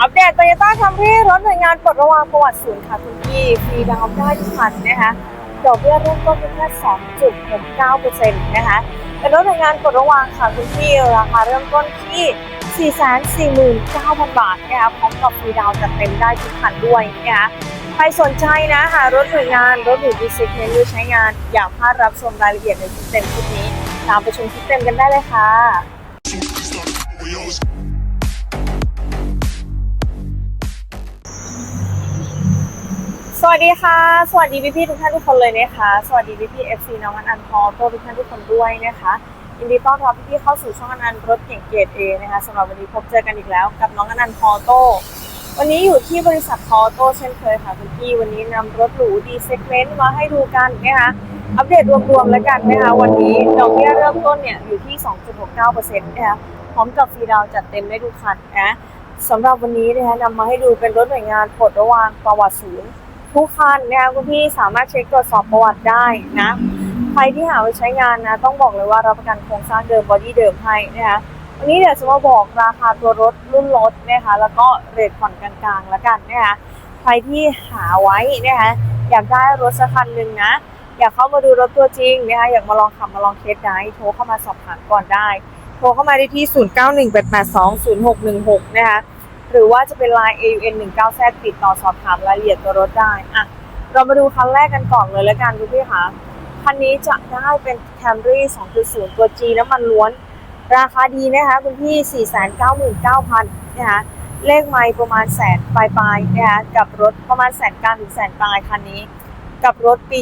อัปเดตโตโยต้าคัมรี่รถหน่วยงานปลดระวางประวัติศูนย์ค่ะคุณพี่ฟรีดาวได้ทุกคันนะคะดอกเบี้ยเริ่มต้นเพียงแค่2.69%นะคะเป็นรถหน่วยงานปลดระวางค่ะคุณพี่ราคาเริ่มต้นที่449,000 บาทนะคะพร้อมกับฟรีดาวจัดเต็มได้ทุกคันด้วยนะคะใครสนใจนะหารถหน่วยงานรถหรูดีเซกเนหรือใช้งานอย่าพลาดรับชมรายละเอียดในคลิปเต็มคลิปนี้ ตามไปชมคลิปเต็มกันได้เลยค่ะ วัสดีค่ะ สวัสดีพี่พี่ทุกท่านทุกคนเลยนะคะ สวัสดีพี่พี่เอฟซีน้องอันอันพอโตทุกท่านทุกคนด้วยนะคะยินดีต้อนรับพี่พี่เข้าสู่ช่องอันอันรถเก่งเกรดเอนะคะสำหรับวันนี้พบเจอกันอีกแล้ว กับน้องอันอันพอโตวันนี้อยู่ที่บริษัทพอโตเช่นเคยค่ะคุณพี่วันนี้นำรถหรูดีเซกเมนต์มาให้ดูกันนะคะอัปเดตรวมๆแล้วกันนะคะวันนี้ดอกเบี้ยเริ่มต้นเนี่ยอยู่ที่ 2.69%นะคะพร้อมกับฟรีดาวจัดเต็มได้ทุกคันนะสำหรับวันนี้นะคะนำมาให้ดูเป็นรถหน่วยงานปลดระวางประวัติศูนย์ ทุกคันนะคะคุณพี่สามารถเช็คตรวจสอบประวัติได้นะใครที่หาไว้ใช้งานนะต้องบอกเลยว่ารับประกันโครงสร้างเดิมบอดี้เดิมให้นะคะวันนี้เดี๋ยวจะมาบอกราคาตัวรถรุ่นรถนะคะแล้วก็เรทผ่อนกลางๆแล้วกันนะคะใครที่หาไว้นะคะอยากได้รถสักคันหนึ่งนะอยากเข้ามาดูรถตัวจริงนะคะอยากมาลองขับมาลองเทสได้โทรเข้ามาสอบถามก่อนได้ โทรเข้ามาได้ที่ 0918820616 นะคะ หรือว่าจะเป็น Line AUN 19 z ติดต่อสอบถามรายละเอียดตัวรถได้อะเรามาดูคันแรกกันก่อนเลยแล้วกันคุณพี่คะคันนี้จะได้เป็น Camry 2.0 ตัว G น้ำมันล้วน ราคาดีนะคะคุณพี่ 499,000นะคะเลขไม่ประมาณแสนปลายๆนะคะกับรถประมาณแสนกลางถึงแสนปลายคันนี้ กับรถปี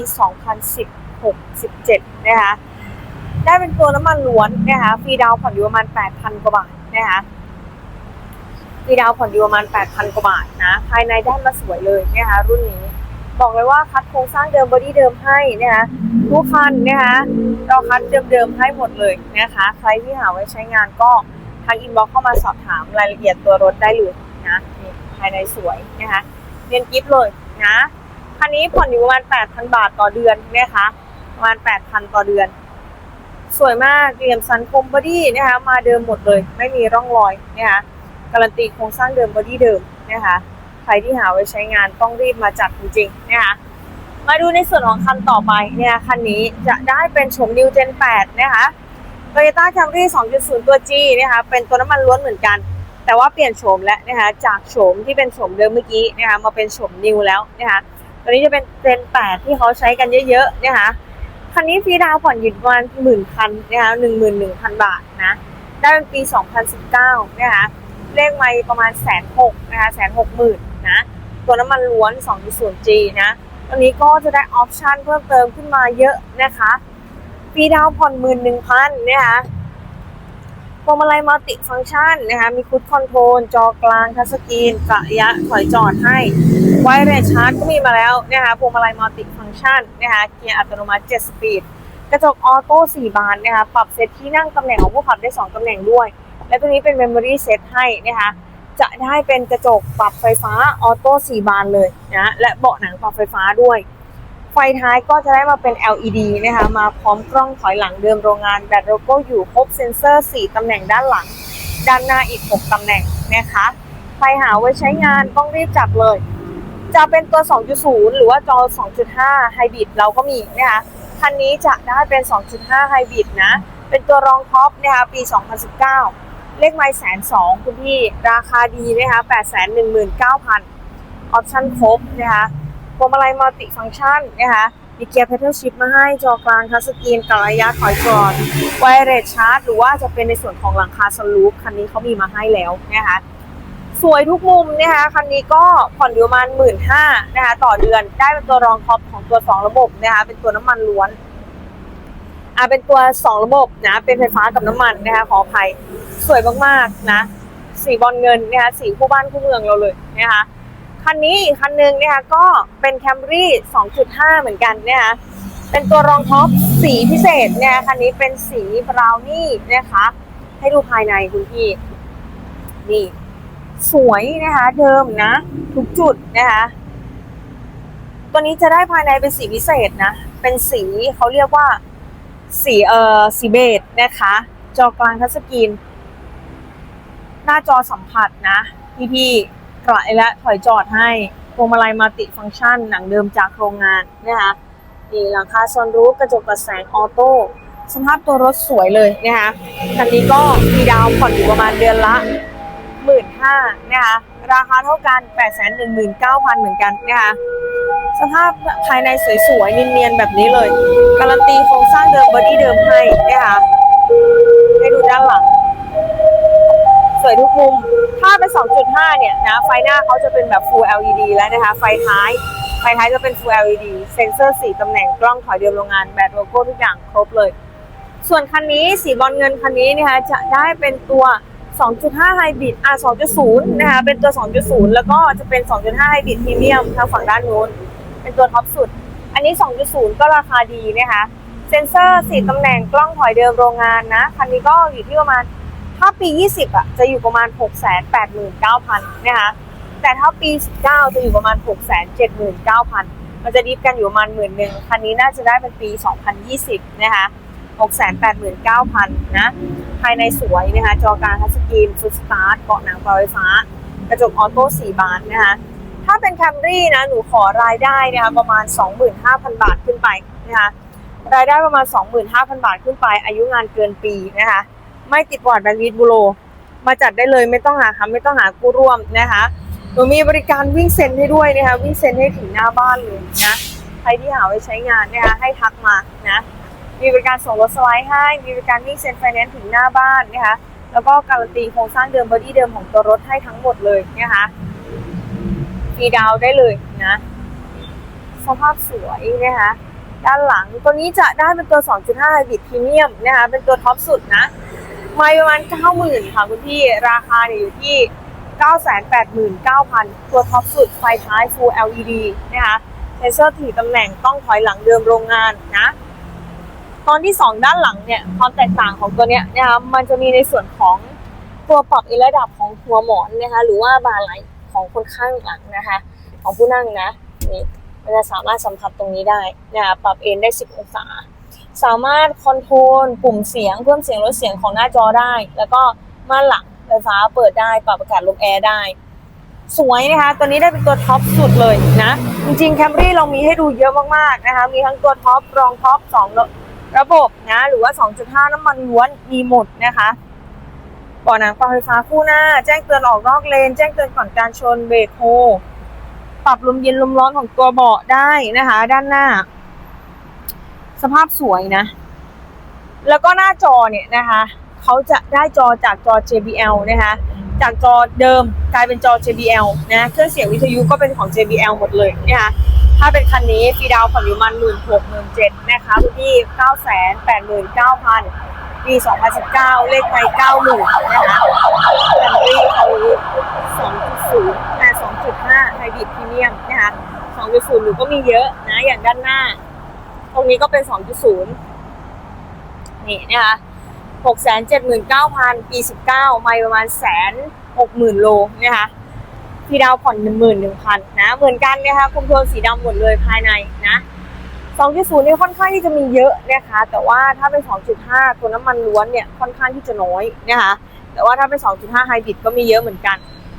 2016-17 นะคะได้เป็นตัวน้ำมันล้วนนะคะฟรีดาวผ่อนอยู่ประมาณ 8,000 กว่าบาทนะคะ ฟรีดาวผ่อนอยู่ประมาณ 8,000 กว่าบาทนะ ภายในได้มาสวยเลยนะคะรุ่นนี้ บอกเลยว่าคัดโครงสร้างเดิมบอดี้เดิมให้นะคะทุกคันนะคะเราคัดเดิมๆให้หมดเลยนะคะ ใครที่หาไว้ใช้งานก็ทางอินบ็อกเข้ามาสอบถามรายละเอียดตัวรถได้เลยนะภายในสวยนะคะเรียนกิฟต์เลยนะคันนี้ผ่อนอยู่ประมาณ 8,000 บาทต่อเดือนนะคะประมาณ 8,000 ต่อเดือน สวยมากเรียมซันคมบอดี้นะคะ มาเดิมหมดเลย ไม่มีร่องรอยนะคะ การันตีโครงสร้างเดิมบอดี้เดิมนะคะใครที่หาไว้ใช้งานต้องรีบมาจัดจริงๆนะคะมาดูในส่วนของคันต่อไปเนี่ยคันนี้จะได้เป็นโฉม New Gen 8นะคะ Toyota Camry 2.0 ตัว G นะคะเป็นตัวน้ำมันล้วนเหมือนกัน แต่ว่าเปลี่ยนโฉมแล้วนะคะจากโฉมที่เป็นโฉมเดิมเมื่อกี้นะคะมาเป็นโฉม New แล้วนะคะตัวนี้จะเป็น Gen 8ที่เขาใช้กันเยอะๆนะคะคันนี้ฟรีดาวผ่อนยู่ประมาณหมื่นคันนะคะหนึ่งหมื่นหนึ่งพันบาทนะได้เป็นปี 2019นะคะ เลขไม่ประมาณแสนหกนะคะแสนหกหมื่นนะตัวน้ำมันล้วน 2.0G นะตัวนี้ก็จะได้ออปชันเพิ่มเติมขึ้นมาเยอะนะคะฟรีดาวผ่อนหมื่นหนึ่งพันนะคะพวงมาลัยมัลติฟังก์ชันนะคะ มีคุดคอนโทรล จอกลางทัชสกรีนกระยะถอยจอดให้ ไวเรสชาร์จก็มีมาแล้วนะคะ พวงมาลัยมัลติฟังก์ชันนะคะ เกียร์อัตโนมัติ 7 สปีด กระจกออโต้ 4 บานนะคะ ปรับเซตที่นั่งตำแหน่งของผู้ขับได้ 2 ตำแหน่งด้วย และตัวนี้เป็น Memory Set ให้นะคะจะได้เป็นกระจกปรับไฟฟ้าออโต้4บานเลยนะและเบาะหนังปรับไฟฟ้าด้วย ไฟท้ายก็จะได้มาเป็น LED นะคะมาพร้อมกล้องถอยหลังเดิมโรงงานแบตโลโก้อยู่ครบเซ็นเซอร์ 4 ตำแหน่งด้านหลัง ด้านหน้าอีก 6 ตำแหน่งนะคะใครหาไว้ใช้งานต้องรีบจับเลย จะเป็นตัว 2.0 หรือว่าจอ 2.5 ไฮบริดเราก็มีนะคะคันนี้จะได้เป็น 2.5 ไฮบริดนะเป็นตัวรองท็อปนะคะปี 2019 เลขไมล์แสนสองคุณพี่ราคาดีนะคะ819,000ออปชั่นครบนะคะพวงมาลัยมัลติฟังก์ชันนะคะมีเกียร์เพทเทิลชิพมาให้จอกลางทัชสกรีนกับระยะถอยจอดไวเรสชาร์จหรือว่าจะเป็นในส่วนของหลังคาสลูปคันนี้เขามีมาให้แล้วนะคะสวยทุกมุมนะคะคันนี้ก็ผ่อนอยู่ประมาณหมื่นห้านะคะต่อเดือนได้เป็นตัวรองท็อปของตัว2ระบบนะคะเป็นตัวน้ำมันล้วน อ่าเป็นตัว 2 ระบบนะเป็นไฟฟ้ากับน้ำมันนะคะขออภัยสวยมากๆนะ สีบอลเงินนะคะสีคู่บ้านคู่เมืองเราเลยนะคะคันนี้อีกคันหนึ่งนะคะก็เป็น Camry 2.5 เหมือนกันนะคะเป็นตัวรองท็อปสีพิเศษเนะคะคันนี้เป็นสีบราวนี่นะคะ ให้ดูภายในคุณพี่ นี่ สวยนะคะเดิมนะ ทุกจุดนะคะตัวนี้จะได้ภายในเป็นสีพิเศษนะ เป็นสีเขาเรียกว่า สีเอ่อสีเบจนะคะ จอกลางทัชสกรีน หน้าจอสัมผัสนะพี่พี่ไกลและถอยจอดให้พวงมาลัยมัลติฟังก์ชัน หนังเดิมจากโรงงานนะคะนี่หลังคาซอนรูฟกระจกตัดแสงออโต้สภาพตัวรถสวยเลยนะคะคันนี้ก็มีดาวผ่อนอยู่ประมาณเดือนละหมื่นห้านะคะ ราคาเท่ากันแปดแสนหนึ่งหมื่นเก้าพันเหมือนกันนะคะ สภาพภายในสวยๆเนียนๆแบบนี้เลย การันตีโครงสร้างเดิมบอดี้เดิมให้นะคะให้ดูด้านหลัง สวยทุกมุม ถ้าเป็น 2.5 เนี่ยนะ ไฟหน้าเขาจะเป็นแบบ Full LED แล้วนะคะ ไฟท้าย ไฟท้ายจะเป็น Full LED เซ็นเซอร์ 4 ตำแหน่งกล้องถอยเดิมโรงงานแบตโลโก้ทุกอย่างครบเลย ส่วนคันนี้สีบอลเงินคันนี้นะคะจะได้เป็นตัว 2.5 ไฮบริดอะ2.0 นะคะ เป็นตัว 2.0 แล้วก็จะเป็น 2.5 ไฮบริดพรีเมียมทางฝั่งด้านโน้น เป็นตัวท็อปสุด อันนี้ 2.0 ก็ราคาดีนะคะ เซ็นเซอร์ 4 ตำแหน่งกล้องถอยเดิมโรงงานนะ คันนี้ก็อยู่ที่ประมาณ ถ้าปี 20 อะ จะอยู่ประมาณ 689,000 นะคะ แต่ถ้าปี 19 จะอยู่ประมาณ 679,000 มันจะดิฟกันอยู่ประมาณหมื่นหนึ่งคันนี้น่าจะได้เป็นปี 2020 นะคะ 689,000 นะ ภายในสวยนะคะ จอการทัชสกรีนฟุตสตาร์ทเบาะหนังไฟฟ้า กระจกออโต้4บานนะคะ ถ้าเป็นแคมรี่นะ หนูขอรายได้นะคะ ประมาณ 25,000 บาทขึ้นไปนะคะรายได้ประมาณ 25,000 บาทขึ้นไป อายุงานเกินปีนะคะ ไม่ติดบอร์ดแบนด์วิดบูโร มาจัดได้เลยไม่ต้องหาคำไม่ต้องหากู้ร่วมนะคะหนูมีบริการวิ่งเซ็นให้ด้วยนะคะวิ่งเซ็นให้ถึงหน้าบ้านเลยนะใครที่หาไว้ใช้งานนะคะให้ทักมานะ มีบริการส่งรถสไลด์ให้ มีบริการวิ่งเซ็นไฟแนนซ์ถึงหน้าบ้านนะคะแล้วก็การันตีโครงสร้างเดิมบอดี้เดิมของตัวรถให้ทั้งหมดเลยนะคะมีดาวได้เลยนะสภาพสวยนะคะด้านหลังตัวนี้จะได้เป็นตัว 2.5ไฮบริดพรีเมียมนะคะเป็นตัวท็อปสุดนะไม่ประมาณ 90,000 ค่ะคุณพี่ราคาเนี่ยอยู่ที่ 989,000 ตัวท็อปสุด ไฟท้าย Full LED นะคะเซนเซอร์ถี่ตำแหน่งต้องถอยหลังเดิมโรงงานนะ ตอนที่ 2 ด้านหลังเนี่ยความแตกต่างของตัวเนี้ยนะคะมันจะมีในส่วนของตัวปรับอิระดับของหัวหมอนนะคะหรือว่าบาไหลของคนข้างหลังนะคะของผู้นั่งนะนี่มันจะสามารถสัมผัสตรงนี้ได้นะคะปรับเอนได้ 10 องศา สามารถคอนโทรลปุ่มเสียงเพิ่มเสียงลดเสียงของหน้าจอได้ แล้วก็ม่านหลังไฟฟ้าเปิดได้ปรับอากาศลมแอร์ได้ สวยนะคะตัวนี้ได้เป็นตัวท็อปสุดเลยนะ จริงๆแคมรี่เรามีให้ดูเยอะมากๆนะคะมีทั้งตัวท็อปรองท็อป2ระ ระบบนะหรือว่า 2.5 น้ำมันล้วนมีหมดนะคะบ่อหนังปรับไฟฟ้าคู่หน้า แจ้งเตือนออกนอกเลน แจ้งเตือนก่อนการชนเบรกโฮปรับลมเย็นลมร้อนของตัวเบาะได้นะคะ ด้านหน้า สภาพสวยนะ แล้วก็หน้าจอเนี่ยนะคะเขาจะได้จอจากจอ JBL นะคะ จากจอเดิมกลายเป็นจอ JBL นะเครื่องเสียงวิทยุก็เป็นของ JBL หมดเลยนะคะ ถ้าเป็นคันนี้ฟรีดาวผ่อนอยู่มันหมื่นหกหมื่นเจ็ดนะคะที่เก้าแสนแปดหมื่นเก้าพันปีสองพันสิบเก้าเลขไทยเก้าหมื่นนะคะแบตเตอรี่เขาสองจุดศูนย์แต่สองจุดห้าไฮบริดพรีเมียมนะคะสองจุดศูนย์หนูก็มีเยอะนะอย่างด้านหน้า ตรงนี้ก็เป็น2.0นี่นะคะ679,000ปี19ไม่ประมาณแสนหกหมื่นโลนะคะ พี่ดาวผ่อน11,000นะ เหมือนกันนะคะคุมโทนสีดำหมดเลยภายในนะ2.0นี่ค่อนข้างที่จะมีเยอะนะคะ แต่ว่าถ้าเป็น2.5ตัวน้ำมันล้วนเนี่ยค่อนข้างที่จะน้อยนะคะแต่ว่าถ้าเป็น2.5ไฮบริดก็มีเยอะเหมือนกัน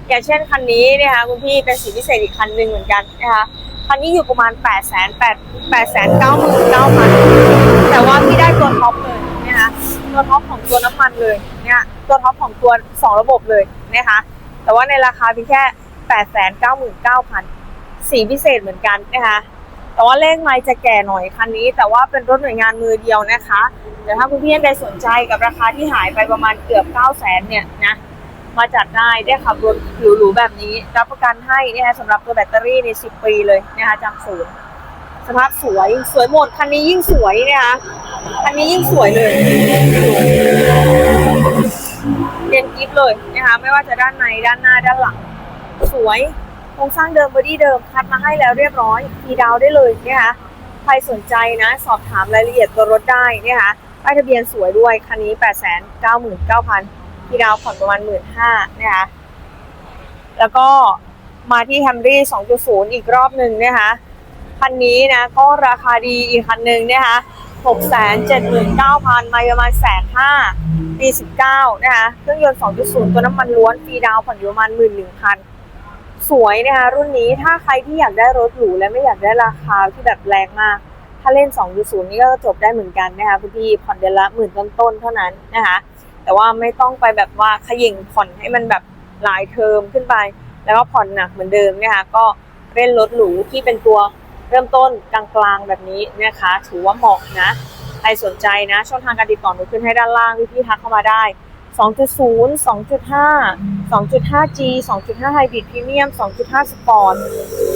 อย่างเช่นคันนี้นะคะคุณพี่เป็นสีพิเศษอีกคันหนึ่งเหมือนกันนะคะคันนี้อยู่ประมาณ8 8 8 8 9 9 0 0 0แต่ว่าพี่ได้ตัวท็อปเลยนะคะตัวท็อปของตัวน้ำมันเลยเนี่ยตัวท็อปของตัว2ระบบเลยนะคะแต่ว่าในราคาเพียงแค่ 8 9 9 0 0 0 สีพิเศษเหมือนกันนะคะแต่ว่าเลขไมล์จะแก่หน่อยคันนี้ แต่ว่าเป็นรถหน่วยงานมือเดียวนะคะแต่ถ้าคุณพี่ท่านใดสนใจกับราคาที่หายไปประมาณเกือบ9 0 0 0 0 0เนี่ยนะมาจัดได้ได้ขับรถหรูๆแบบนี้ รับประกันให้นะคะสำหรับตัวแบตเตอรี่ใน 10 ปีเลยนะคะจากศูนย์สภาพสวยสวยหมดคันนี้ยิ่งสวยนะคะคันนี้ยิ่งสวยเลยเรียนกิฟเลยนะคะไม่ว่าจะด้านในด้านหน้าด้านหลัง สวยโครงสร้างเดิมบอดี้เดิมคัดมาให้แล้วเรียบร้อยทีดาวได้เลยนะคะใครสนใจนะ สอบถามรายละเอียดตัวรถได้นะคะป้ายทะเบียนสวยด้วย คันนี้ 8 9 9 0 0 0พี่ดาวผ่อนประมาณหมื่นห้านะคะแล้วก็มาที่แฮมรี่ 2.0 อีกรอบหนึ่งนะคะคันนี้นะก็ราคาดีอีกคันหนึ่งนะคะ679,000มาประมาณแสนห้าปี 19 นะคะ เครื่องยนต์ 2.0 ตัวน้ำมันล้วนฟรีดาวผ่อนอยู่ประมาณ 11,000 สวยนะคะรุ่นนี้ถ้าใครที่อยากได้รถหรูและไม่อยากได้ราคาที่แบบแรงมาก ถ้าเล่น 2.0 นี่ก็จบได้เหมือนกันนะคะคุณพี่ผ่อนเดือนละหมื่นต้นๆเท่านั้นนะคะแต่ว่าไม่ต้องไปแบบว่าขย่งผ่อนให้มันแบบหลายเทอมขึ้นไป แล้วก็ผ่อนหนักเหมือนเดิมนะคะก็เล่นรถหรูที่เป็นตัวเริ่มต้นกลางๆแบบนี้นะคะ ถือว่าเหมาะนะใครสนใจนะ ช่องทางการติดต่อหนูขึ้นให้ด้านล่างพี่ๆทักเข้ามาได้ 2.0 2.5 2.5G 2.5 Hybrid Premium 2.5 Sport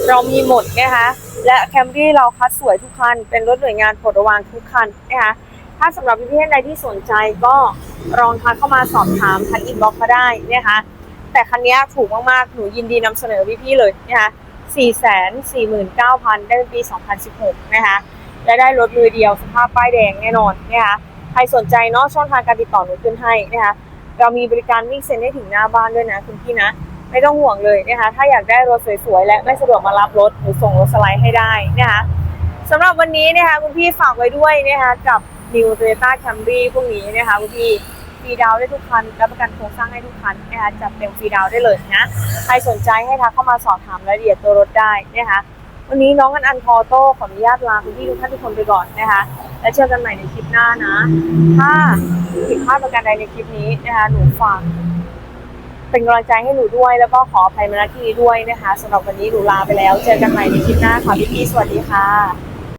เรามีหมดนะคะและแคมรี่เราคัดสวยทุกคัน เป็นรถหน่วยงานปลดระวางทุกคันนะคะถ้าสำหรับพี่ๆท่านใดที่สนใจก็ลองทักเข้ามาสอบถามทางอินบ็อกซ์มาได้นะคะแต่คันนี้ถูกมากๆ หนูยินดีนำเสนอพี่ๆเลยนะคะ449,000 ได้เป็นปี 2016 นะคะ และได้รถมือเดียวสภาพป้ายแดงแน่นอนนะคะ ใครสนใจเนาะช่องทางการติดต่อหนูขึ้นให้นะคะ เรามีบริการวิ่งเซ็นให้ถึงหน้าบ้านด้วยนะคุณพี่นะ ไม่ต้องห่วงเลยนะคะ ถ้าอยากได้รถสวยๆ และไม่สะดวกมารับรถหรือส่งรถสไลด์ให้ได้นะคะสำหรับวันนี้นะคะคุณพี่ฝากไว้ด้วยนะคะกับ New Toyota Camry พวกนี้นะคะคุณพี่ฟรีดาวน์ได้ทุกคันรับประกันโครงสร้างให้ทุกคันนะคะจัดเต็มฟรีดาวน์ได้เลยนะใครสนใจให้ทักเข้ามาสอบถามรายละเอียดตัวรถได้นะคะวันนี้น้องกันอันพอโต้ขออนุญาตลาคุณพี่ทุกท่านทุกคนไปก่อนนะคะ แล้วเจอกันใหม่ในคลิปหน้านะ ถ้าผิดพลาดประการใดในคลิปนี้นะคะหนูฝากเป็นกำลังใจให้หนูด้วย แล้วก็ขออภัยมาณที่นี้ด้วยนะคะสำหรับวันนี้หนูลาไปแล้ว เจอกันใหม่ในคลิปหน้าค่ะพี่พี่ๆสวัสดีค่ะ